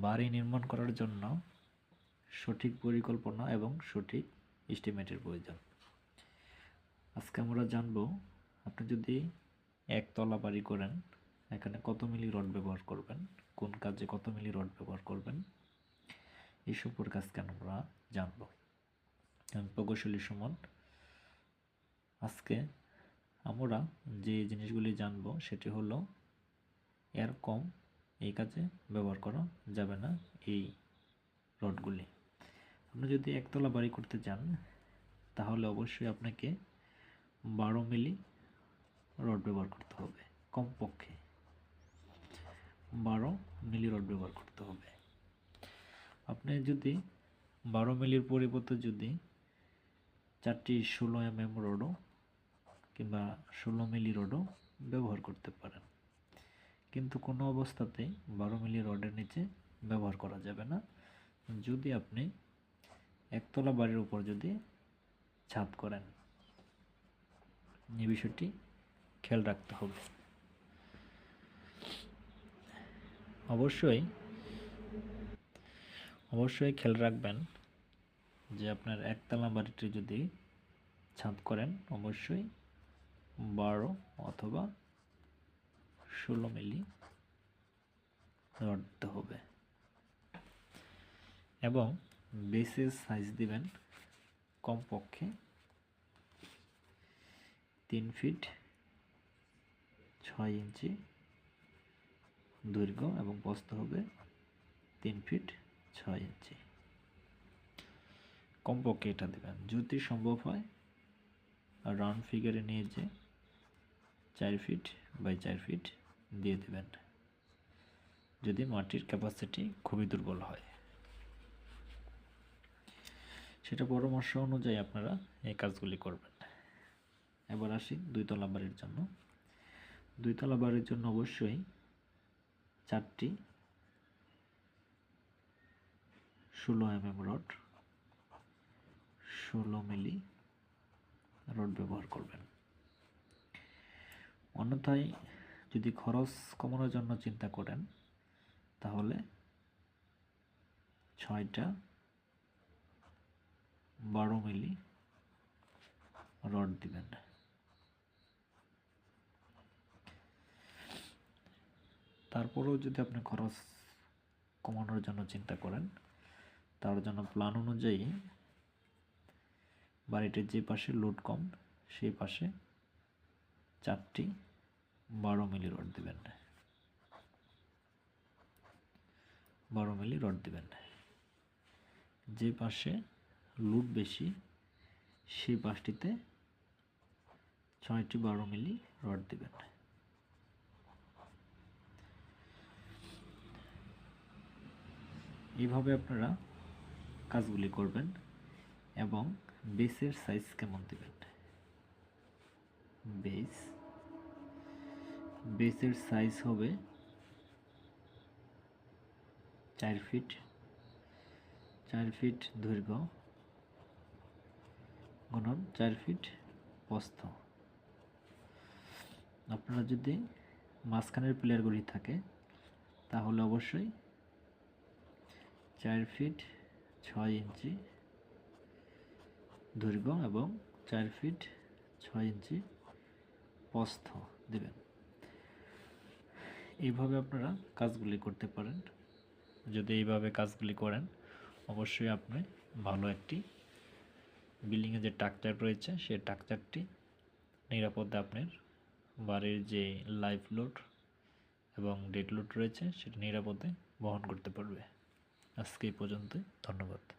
বাড়ি নির্মাণ করার জন্য সঠিক পরিকল্পনা এবং সঠিক এস্টিমেটের প্রয়োজন। আজকে আমরা জানব, আপনি যদি একতলা বাড়ি করেন, এখানে কত মিলি রড ব্যবহার করবেন, কোন কাজে কত মিলি রড ব্যবহার করবেন, এই সম্পর্কে আজকে আমরা জানব। আমি প্রকৌশলী সুমন। আজকে আমরা যে জিনিসগুলি জানব, সেটি হলো এর কম এই কাজে ব্যবহার করা যাবে না এই রডগুলি। আপনি যদি একতলা বাড়ি করতে চান, তাহলে অবশ্যই আপনাকে বারো মিলি রড ব্যবহার করতে হবে, কমপক্ষে। বারো মিলি রড ব্যবহার করতে হবে। আপনি যদি বারো মিলির পরিবর্তে যদি চারটি ষোলো এম এম রডও কিংবা ষোলো মিলি রডও ব্যবহার করতে পারেন কিন্তু কোনো অবস্থাতেই বারো মিলি রডের নিচে ব্যবহার করা যাবে না। যদি আপনি একতলা বাড়ির উপর যদি ছাদ করেন, এই বিষয়টি খেয়াল রাখতে হবে। অবশ্যই অবশ্যই খেয়াল রাখবেন যে আপনার একতলা বাড়িটি যদি ছাদ করেন, অবশ্যই বারো অথবা ষোলো মিলি দিতে হবে। এবং বেসের সাইজ দিবেন কমপক্ষে তিন ফিট ছয় ইঞ্চি দৈর্ঘ্য এবং প্রস্থ হবে তিন ফিট ছয় ইঞ্চি কমপক্ষে এটা দেবেন। যদি সম্ভব হয় রাউন্ড ফিগারে নিয়ে যে ফিট বাই চার ফিট দিয়ে দেবেন। যদি মাটির ক্যাপাসিটি খুবই দুর্বল হয়। সেটা পরামর্শ অনুযায়ী আপনারা এই কাজগুলি করবেন। এবার আসি দুইতলা বাড়ির জন্য। দুইতলা বাড়ির জন্য অবশ্যই চারটি ষোলো এম এম রড, ষোলো মিলি রড ব্যবহার করবেন। অন্যথায় যদি খরচ কমানোর জন্য চিন্তা করেন, তাহলে ছয়টা বারো মিলি রড দিবেন। তারপরেও যদি আপনি খরচ কমানোর জন্য চিন্তা করেন, তার জন্য প্ল্যান অনুযায়ী বাড়িটির যে পাশে লোড কম, সেই পাশে চারটি বারো মিলি রড দিবেন। বারো মিলি রড দিবেন। যে পাশে লুট বেশি, সেই পাশটিতে ছয়টি বারো মিলি রড দিবেন। এইভাবে আপনারা কাজগুলি করবেন এবং বেসের সাইজ কেমন দেবেন? বেস বেসের সাইজ হবে চার ফিট চার ফিট দৈর্ঘ্য, গুণন চার ফিট প্রস্থ। আপনারা যদি মাঝখানের প্লেয়ারগুলি থাকে, তাহলে অবশ্যই চার ফিট ছয় ইঞ্চি দৈর্ঘ্য এবং চার ফিট ছয় ইঞ্চি প্রস্থ দেবেন। এইভাবে আপনারা কাজগুলি করতে পারেন। যদি এইভাবে কাজগুলি করেন, অবশ্যই আপনি ভালো একটি বিল্ডিংয়ে যে টাকচার রয়েছে সেই টাকচারটি নিরাপদে আপনার বাড়ির যে লাইফ লোড এবং ডেড লোড রয়েছে, সেটা নিরাপদে বহন করতে পারবে। আজকে এই পর্যন্তই, ধন্যবাদ।